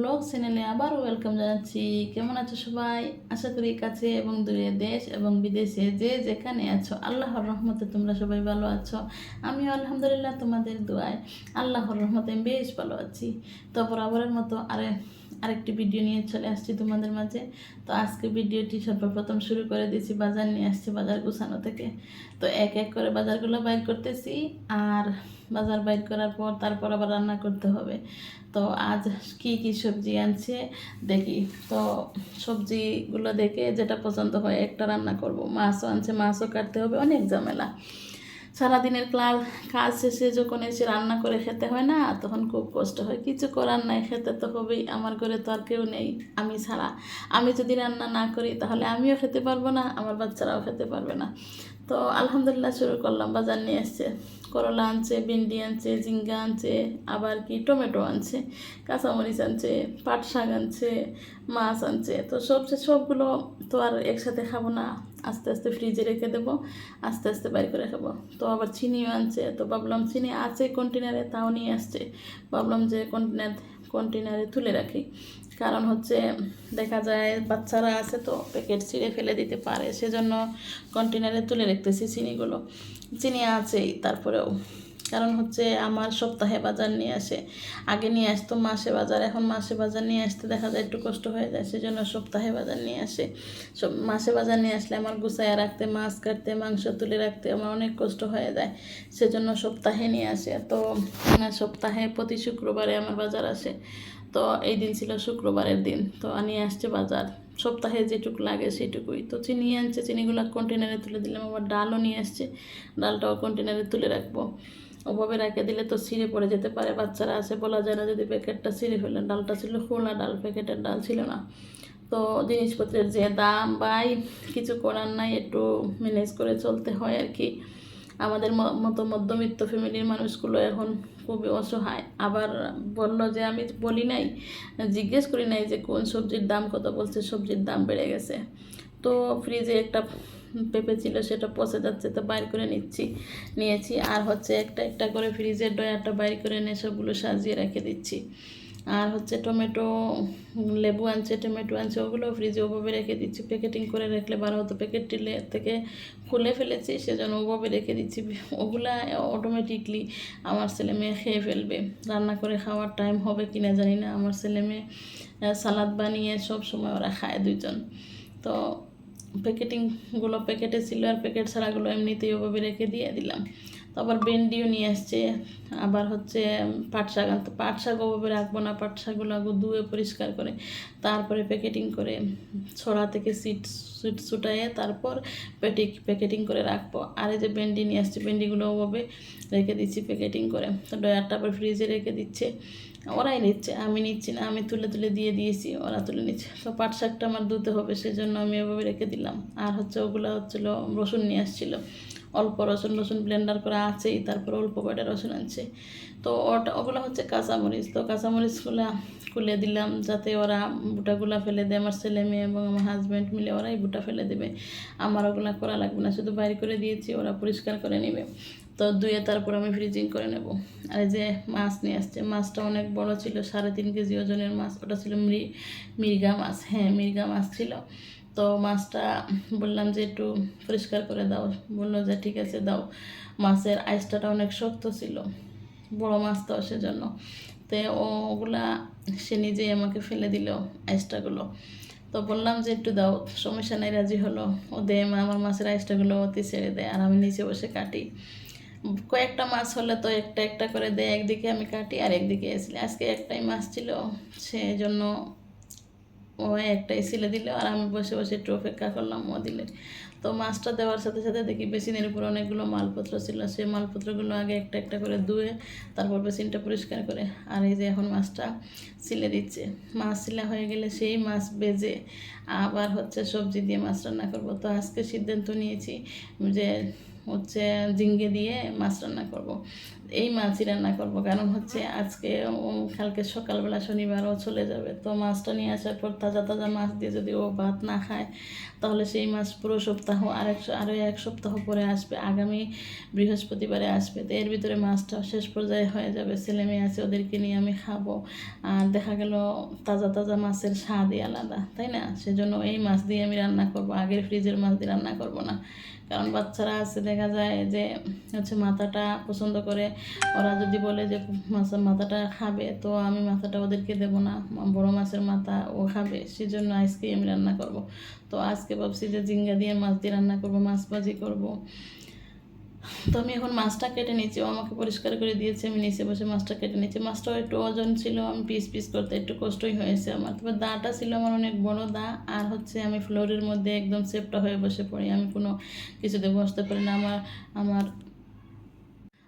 Blog চ্যানেলে আবার welcome জানাচ্ছি। কেমন আছো সবাই? আশা করি কাছে এবং দূরে দেশ এবং বিদেশে যে যেখানে আছো, আল্লাহর রহমতে তোমরা সবাই ভালো আছো। আমি আলহামদুলিল্লাহ তোমাদের দোয়ায় আল্লাহর রহমতে বেশ ভালো আছি। তো বরাবরের মতো আরে আরেকটি ভিডিও নিয়ে চলে আসছি তোমাদের মাঝে। তো আজকে ভিডিওটি সর্বপ্রথম শুরু করে দিয়েছি বাজার নিয়ে আসছি বাজার গুছানো থেকে। তো এক এক করে বাজারগুলো বাইর করতেছি আর বাজার বাইর করার পর তারপর আবার রান্না করতে হবে। তো আজ কি কি সবজি আনছে দেখি। তো সবজিগুলো দেখে যেটা পছন্দ হয় একটা রান্না করব। মাছও আনছে, মাছও কাটতে হবে, অনেক ঝামেলা। সারাদিনের ক্লাস কাজ শেষে যখন এসে রান্না করে খেতে হয় না, তখন খুব কষ্ট হয়। কিছু করার নাই, খেতে তো হবেই, আমার ঘরে তো আর কেউ নেই, আমি ছাড়া। আমি যদি রান্না না করি, তাহলে আমিও খেতে পারব না, আমার বাচ্চারাও খেতে পারবে না। তো আলহামদুলিল্লাহ, শুরু করলাম, বাজার নিয়ে এসছে। করলা আনছে, ভিন্ডি আনছে, ঝিঙ্গা আনছে, আবার কি টমেটো আনছে, কাঁচামরিচ আনছে, পাট শাক আনছে, মাছ আনছে। তো সবচেয়ে সবগুলো তো আর একসাথে খাব না। আস্তে আস্তে ফ্রিজে রেখে দেবো, আস্তে আস্তে বাইর করে খাব। তো আবার চিনিও আনছে, তো ভাবলাম চিনি আছে কন্টেনারে, তাও নিয়ে আসছে। ভাবলাম যে কন্টেনার, কন্টেনারে তুলে রাখি। কারণ হচ্ছে দেখা যায় বাচ্চারা আছে তো, প্যাকেট ছিঁড়ে ফেলে দিতে পারে। সেজন্য কন্টেনারে তুলে রাখতেছি চিনিগুলো। চিনি আছেই তারপরেও। কারণ হচ্ছে আমার সপ্তাহে বাজার নিয়ে আসে আগে নিয়ে আসতো মাসে বাজার এখন মাসে বাজার নিয়ে আসতে দেখা যায় একটু কষ্ট হয়ে যায় সেজন্য সপ্তাহে বাজার নিয়ে আসে। সব মাসে বাজার নিয়ে আসলে আমার গুছায় রাখতে মাছ কাটতে মাংস তুলে রাখতে আমার অনেক কষ্ট হয়ে যায় সেজন্য সপ্তাহে নিয়ে আসে। তো আহ, সপ্তাহে প্রতি শুক্রবারে আমার বাজার আসে তো এই দিন ছিল শুক্রবারের দিন তো নিয়ে আসছে বাজার। সপ্তাহে যেটুকু লাগে সেটুকুই। তো চিনি আনছে, চিনিগুলো কন্টেনারে তুলে দিলাম, আবার ডালও নিয়ে আসছে। ডালটাও কন্টেনারে তুলে রাখব। ওভাবে রেখে দিলে তো ছিঁড়ে পড়ে যেতে পারে, বাচ্চারা আছে বলা যায় না যদি প্যাকেটটা ছিঁড়ে ফেলে। ডালটা ছিল খোলা ডাল, প্যাকেটের ডাল ছিল না। তো জিনিসপত্রের যে দাম বাই কিছু করার নাই, একটু ম্যানেজ করে চলতে হয় আর কি। আমাদের মতো মধ্যবিত্ত ফ্যামিলির মানুষগুলো এখন খুবই অসহায়। আবার বলল যে, আমি বলি নাই, জিজ্ঞেস করি নাই যে, কোন সবজির দাম কত বলছে, সবজির দাম বেড়ে গেছে। তো ফ্রিজে একটা পেঁপে ছিল, সেটা পচে যাচ্ছে, তো বাইর করে নিচ্ছি, নিয়েছি। আর হচ্ছে একটা একটা করে ফ্রিজের ডয়ারটা বাইর করে নিয়ে সবগুলো সাজিয়ে রেখে দিচ্ছি। আর হচ্ছে টমেটো, লেবু আনছে, টমেটো আনছে, ওগুলো ফ্রিজে ওভাবে রেখে দিচ্ছি। প্যাকেটিং করে রাখলে ভালো হতো প্যাকেটটি লে- থেকে খুলে ফেলেছি, সেজন্য ওভাবে রেখে দিচ্ছি। ওগুলা অটোমেটিকলি আমার ছেলে মেয়ে খেয়ে ফেলবে। রান্না করে খাওয়ার টাইম হবে কি না জানি না। আমার ছেলে মেয়ে সালাদ বানিয়ে সব সময় ওরা খায় দুইজন। তো প্যাকেটিংগুলো প্যাকেটে ছিল আর প্যাকেট ছাড়াগুলো এমনিতেই ওভাবে রেখে দিয়ে দিলাম। তো আবার ভেন্ডিও নিয়ে আসছে, আবার হচ্ছে পাট শাক আনতে পাট শাক ওভাবে রাখব না পাট শাকগুলো ধুয়ে পরিষ্কার করে, তারপরে প্যাকেটিং করে ছড়া থেকে সিট সিট ছুটাইয়ে তারপর প্যাটিক প্যাকেটিং করে রাখব। আর এই যে ভেন্ডি নিয়ে আসছে, ভেন্ডিগুলো ওভাবে রেখে দিচ্ছি প্যাকেটিং করে। তো ডয়ারটা আবার ফ্রিজে রেখে দিচ্ছে। ওরাই নিচ্ছে, আমি নিচ্ছি না, আমি তুলে তুলে দিয়ে দিয়েছি, ওরা তুলে নিচ্ছে। তো পাট শাকটা আমার ধুতে হবে, সেজন্য আমি এভাবে রেখে দিলাম। আর হচ্ছে ওগুলো হচ্ছিল রসুন নিয়ে আসছিল। অল্প রসুন রসুন ব্লেন্ডার করা আছেই, তারপর অল্প কয়টা রসুন আনছে। তো ওটা, ওগুলো হচ্ছে কাঁচামরিচ। তো কাঁচামরিচগুলো খুলে দিলাম যাতে ওরা বুটাগুলা ফেলে দেয়। আমার ছেলে মেয়ে এবং আমার হাজব্যান্ড মিলে ওরাই বুটা ফেলে দেবে। আমার ওগুলো করা লাগবে না, শুধু বাইরে করে দিয়েছি, ওরা পরিষ্কার করে নেবে। তো ধুয়ে তারপর আমি ফ্রিজিং করে নেব। আর যে মাছ নিয়ে আসছে, মাছটা অনেক বড় ছিল, সাড়ে তিন কেজি ওজনের মাছ। ওটা ছিল মৃ মির্গা মাছ। হ্যাঁ মির্গা মাছ ছিল। তো মাছটা বললাম যে একটু পরিষ্কার করে দাও। বলল যে ঠিক আছে, দাও। মাছের আইসটাটা অনেক শক্ত ছিল, বড় মাছ তো সেজন্য। তো ওগুলা সে নিজেই আমাকে ফেলে দিল আইসটাগুলো। তো বললাম যে একটু দাও, সমস্যা নাই, রাজি হলো। ও দে, আমার মাছের আইসটাগুলো অতি ছেড়ে দেয় আর আমি নিচে বসে কাটি। কয়েকটা মাছ হলে তো একটা একটা করে দেয় একদিকে আমি কাটি আর একদিকে এসলে আজকে একটাই মাছ ছিল সেই জন্য ও একটাই সিলে দিল আর আমি বসে বসে একটু অপেক্ষা করলাম ও দিলে। তো মাছটা দেওয়ার সাথে সাথে দেখি বেসিনের উপর অনেকগুলো মালপত্র ছিল। সেই মালপত্রগুলো আগে একটা একটা করে ধুয়ে তারপর বেসিনটা পরিষ্কার করে আর এই যে এখন মাছটা সিলে দিচ্ছে। মাছ সিলা হয়ে গেলে সেই মাছ বেজে আবার হচ্ছে সবজি দিয়ে মাছ রান্না করব। তো আজকে সিদ্ধান্ত নিয়েছি যে হচ্ছে ঝিঙ্গে দিয়ে মাছ রান্না করব। এই মাছই রান্না করব। কারণ হচ্ছে আজকে কালকে সকালবেলা শনিবারও চলে যাবে। তো মাছটা নিয়ে আসার পর তাজা তাজা মাছ দিয়ে যদি ও ভাত না খায়, তাহলে সেই মাছ পুরো সপ্তাহ আর আরেক আরও এক সপ্তাহ পরে আসবে। আগামী বৃহস্পতিবারে আসবে। তো এর ভিতরে মাছটা শেষ পর্যায়ে হয়ে যাবে। ছেলে মেয়ে আছে, ওদেরকে নিয়ে আমি খাব। আর দেখা গেল তাজা তাজা মাছের স্বাদই আলাদা, তাই না? সেজন্য এই মাছ দিয়ে আমি রান্না করব। আগের ফ্রিজের মাছ দিয়ে রান্না করব না। কারণ বাচ্চারা আছে, দেখা যায় যে হচ্ছে মাথাটা পছন্দ করে ওরা যদি বলে যে মাছের মাথাটা খাবে, তো আমি মাথাটা ওদেরকে দেবো না। বড় মাছের মাথা ও খাবে সেই জন্য আজকে আমি রান্না করব। তো আজকে ভাবছি যে জিঙ্গা দিয়ে মাছ দিয়ে রান্না করব, মাছ ভাজি করব। তো আমি এখন মাছটা কেটে নিয়েছি ও আমাকে পরিষ্কার করে দিয়েছে, আমি নিচে বসে মাছটা কেটে নিয়েছি মাছটাও একটু ওজন ছিল, আমি পিস পিস করতে একটু কষ্টই হয়েছে আমার। তবে দাটা ছিল আমার অনেক বড় দা, আর হচ্ছে আমি ফ্লোরের মধ্যে একদম সেপটা হয়ে বসে পড়ি, আমি কোনো কিছুতে বসতে পারি না। আমার আমার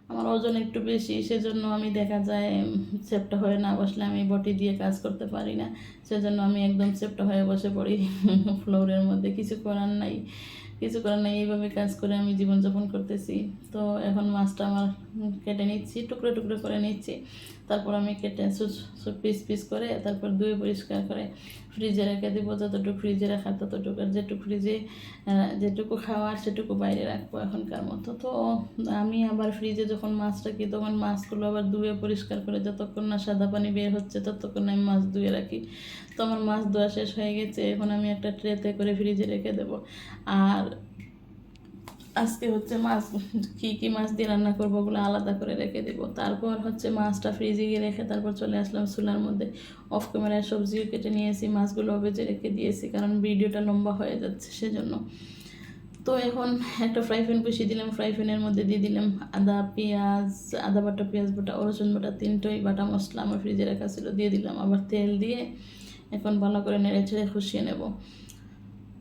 আমার ওজন একটু বেশি, সেজন্য আমি দেখা যায় সেপটা হয়ে না বসলে আমি বটি দিয়ে কাজ করতে পারি না। সেজন্য আমি একদম সেপটা হয়ে বসে পড়ি। ফ্লোরের মধ্যে কিছু করার নাই, কিছু করার নাই, এইভাবে কাজ করে আমি জীবনযাপন করতেছি। তো এখন মাছটা আমার কেটে নিচ্ছি, টুকরো টুকরো করে নিচ্ছি। তারপর আমি কেটে পিস পিস করে তারপর ধুয়ে পরিষ্কার করে ফ্রিজে রেখে দিব। যতটুকু ফ্রিজে রাখা ততটুকু, আর যেটুকু ফ্রিজে যেটুকু খাওয়ার সেটুকু বাইরে রাখব এখনকার মতো। তো আমি আবার ফ্রিজে যখন মাছ রাখি, তখন মাছগুলো আবার ধুয়ে পরিষ্কার করে যতক্ষণ না সাদা পানি বের হচ্ছে ততক্ষণ আমি মাছ ধুয়ে রাখি। তো আমার মাছ ধোয়া শেষ হয়ে গেছে, এখন আমি একটা ট্রেতে করে ফ্রিজে রেখে দেবো। আর আজকে হচ্ছে মাছ কী কী মাছ দিয়ে রান্না করব ওগুলো আলাদা করে রেখে দেবো। তারপর হচ্ছে মাছটা ফ্রিজে গিয়ে রেখে তারপর চলে আসলাম চুলার মধ্যে। অফ ক্যামেরায় সবজিও কেটে নিয়েছি, মাছগুলো ভেজে রেখে দিয়েছি কারণ ভিডিওটা লম্বা হয়ে যাচ্ছে সেজন্য। তো এখন একটা ফ্রাই প্যান বসিয়ে দিলাম ফ্রাই প্যানের মধ্যে দিয়ে দিলাম আদা, পেঁয়াজ, আদা বাটা, পেঁয়াজ বাটা, রসুন বাটা, তিনটোই বাটা মশলা আমার ফ্রিজে রাখা ছিল, দিয়ে দিলাম। আবার তেল দিয়ে এখন ভালো করে নেড়ে ছেড়ে খুশিয়ে নেব।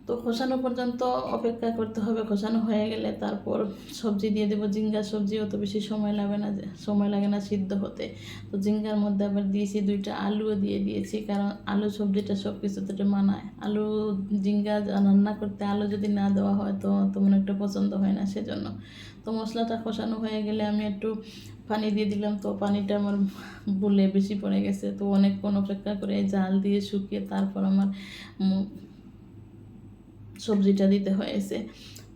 তো খোসানো পর্যন্ত অপেক্ষা করতে হবে। খোসানো হয়ে গেলে তারপর সবজি দিয়ে দেবো। জিঙ্গার সবজি অত বেশি সময় লাগে না সময় লাগে না সিদ্ধ হতে। তো জিঙ্গার মধ্যে আবার দিয়েছি দুইটা আলুও দিয়ে দিয়েছি, কারণ আলু সবজিটা সব কিছু কিছুতে মানায়। আলু জিঙ্গা রান্না করতে আলু যদি না দেওয়া হয় তো তেমন একটা পছন্দ হয় না সেজন্য। তো মশলাটা কষানো হয়ে গেলে আমি একটু পানি দিয়ে দিলাম। তো পানিটা আমার বলে বেশি পড়ে গেছে। তো অনেকক্ষণ অপেক্ষা করে জাল দিয়ে শুকিয়ে তারপর আমার সবজিটা দিতে হয়েছে।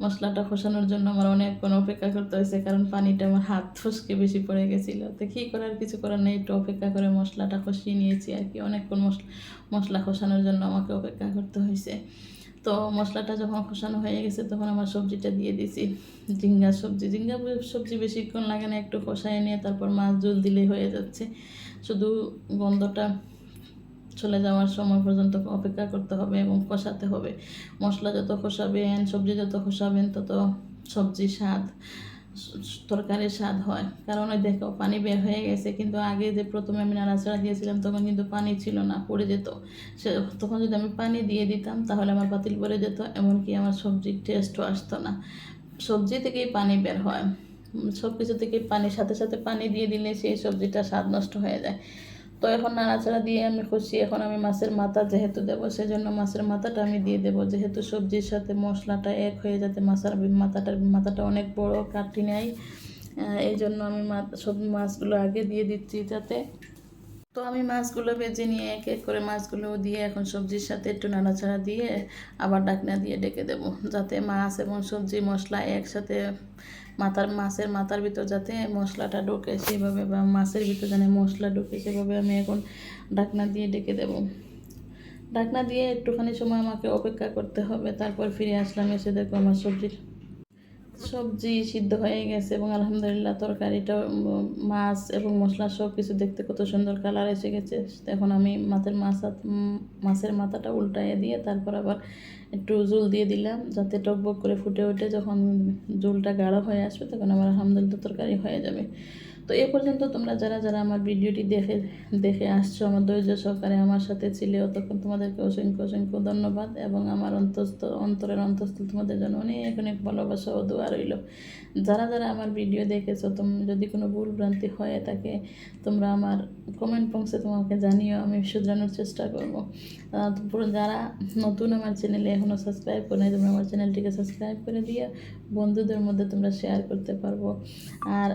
মশলাটা কষানোর জন্য আমার অনেকক্ষণ অপেক্ষা করতে হয়েছে, কারণ পানিটা আমার হাত ফসকে বেশি পড়ে গেছিল। তো কী করার কিছু করার নেই, একটু অপেক্ষা করে মশলাটা কষিয়ে নিয়েছি আর কি। অনেকক্ষণ মশলা মশলা কষানোর জন্য আমাকে অপেক্ষা করতে হয়েছে। তো মশলাটা যখন কষানো হয়ে গেছে, তখন আমার সবজিটা দিয়ে দিছি ঝিঙ্গা সবজি ঝিঙ্গা সবজি বেশিক্ষণ লাগে না, একটু কষায় নিয়ে তারপর মাছ জল দিলেই হয়ে যাচ্ছে। শুধু গন্ধটা চলে যাওয়ার সময় পর্যন্ত অপেক্ষা করতে হবে এবং কষাতে হবে। মশলা যত কষাবেন, সবজি যত কষাবেন, তত সবজি স্বাদ, তরকারির স্বাদ হয়। কারণ ওই দেখো, পানি বের হয়ে গেছে, কিন্তু আগে যে প্রথমে আমি নাড়াচাড়া দিয়েছিলাম তখন কিন্তু পানি ছিল না, পড়ে যেত। সে, তখন যদি আমি পানি দিয়ে দিতাম, তাহলে আমার পাতিল পড়ে যেত, এমনকি আমার সবজির টেস্টও আসতো না। সবজি থেকেই পানি বের হয়। সব কিছু থেকে পানির সাথে সাথে পানি দিয়ে দিলে সেই সবজিটা স্বাদ নষ্ট হয়ে যায়। তো এখন নাড়াচাড়া দিয়ে আমি খুশি এখন আমি মাছের মাথা যেহেতু দেবো, সেজন্য মাছের মাথাটা আমি দিয়ে দেবো। যেহেতু সবজির সাথে মশলাটা এক হয়ে যাতে মাছের মাথাটার মাথাটা অনেক বড় কাটি নেয় এই জন্য আমি সব মাছগুলো আগে দিয়ে দিচ্ছি যাতে তো আমি মাছগুলো ভেজে নিয়ে এক এক করে মাছগুলো দিয়ে এখন সবজির সাথে একটু নাড়াচাড়া দিয়ে আবার ডাকনা দিয়ে ডেকে দেবো, যাতে মাছ এবং সবজি, মশলা একসাথে মাথার, মাছের মাথার ভিতর যাতে মশলাটা ঢোকে, সেভাবে বা মাছের ভিতর যেন মশলা ঢোকে, সেভাবে আমি এখন ডাকনা দিয়ে ডেকে দেবো। ডাকনা দিয়ে একটুখানি সময় আমাকে অপেক্ষা করতে হবে, তারপর ফিরে আসলাম এসে দেখো আমার সবজির সবজি সিদ্ধ হয়ে গেছে এবং আলহামদুলিল্লাহ তরকারিটা, মাছ এবং মশলা সব কিছু দেখতে কত সুন্দর কালার এসে গেছে। এখন আমি মাছের মাথা, মাছের মাথাটা উল্টাইয়ে দিয়ে তারপর আবার একটু জুল দিয়ে দিলাম যাতে টকবক করে ফুটে ওঠে। যখন জুলটা গাঢ় হয়ে আসবে তখন আমার আলহামদুলিল্লাহ তরকারি হয়ে যাবে। তো এ পর্যন্ত তোমরা যারা যারা আমার ভিডিওটি দেখে দেখে আসছো, আমার ধৈর্য সহকারে আমার সাথে ছিলে তখন তোমাদেরকে অসংখ্য অসংখ্য ধন্যবাদ এবং আমার অন্তস্থ, অন্তরের অন্তস্থ তোমাদের জন্য অনেক অনেক ভালোবাসা ও দোয়া রইল। যারা যারা আমার ভিডিও দেখেছ, তোম, যদি কোনো ভুল ভ্রান্তি হয়ে থাকে, তোমরা আমার কমেন্ট বক্সে তোমাকে জানিও, আমি শুধরানোর চেষ্টা করব। যারা নতুন আমার চ্যানেলে এখনও সাবস্ক্রাইব করে নাই, তোমরা আমার চ্যানেলটিকে সাবস্ক্রাইব করে দিয়ে বন্ধুদের মধ্যে তোমরা শেয়ার করতে পারব। আর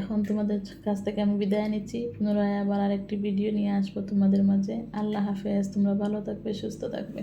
এখন তোমাদের কাছ থেকে আমি বিদায় নিচ্ছি। পুনরায় আবার আরেকটি ভিডিও নিয়ে আসব তোমাদের মাঝে। আল্লাহ হাফেজ, তোমরা ভালো থাকবে, সুস্থ থাকবে।